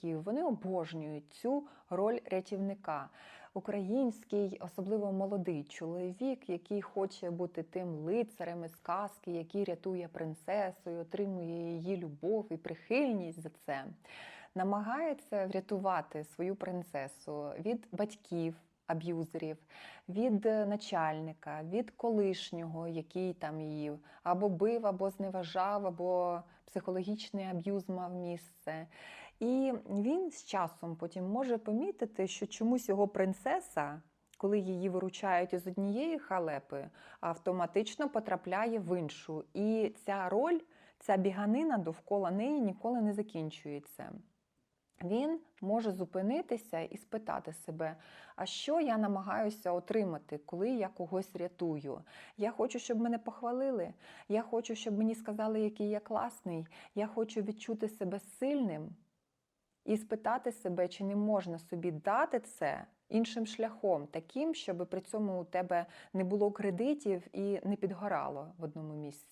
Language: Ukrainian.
батьків. Вони обожнюють цю роль рятівника. Український, особливо молодий чоловік, який хоче бути тим лицарем із казки, який рятує принцесу, і отримує її любов і прихильність за це, намагається врятувати свою принцесу від батьків. Аб'юзерів, від е, начальника, від колишнього, який там її або бив, або зневажав, або психологічний аб'юз мав місце. І він з часом потім може помітити, що чомусь його принцеса, коли її виручають із однієї халепи, автоматично потрапляє в іншу. І ця роль, ця біганина довкола неї ніколи не закінчується. Він може зупинитися і спитати себе, а що я намагаюся отримати, коли я когось рятую? Я хочу, щоб мене похвалили. Я хочу, щоб мені сказали, який я класний. Я хочу відчути себе сильним і спитати себе, чи не можна собі дати це іншим шляхом, таким, щоб при цьому у тебе не було кредитів і не підгорало в одному місці.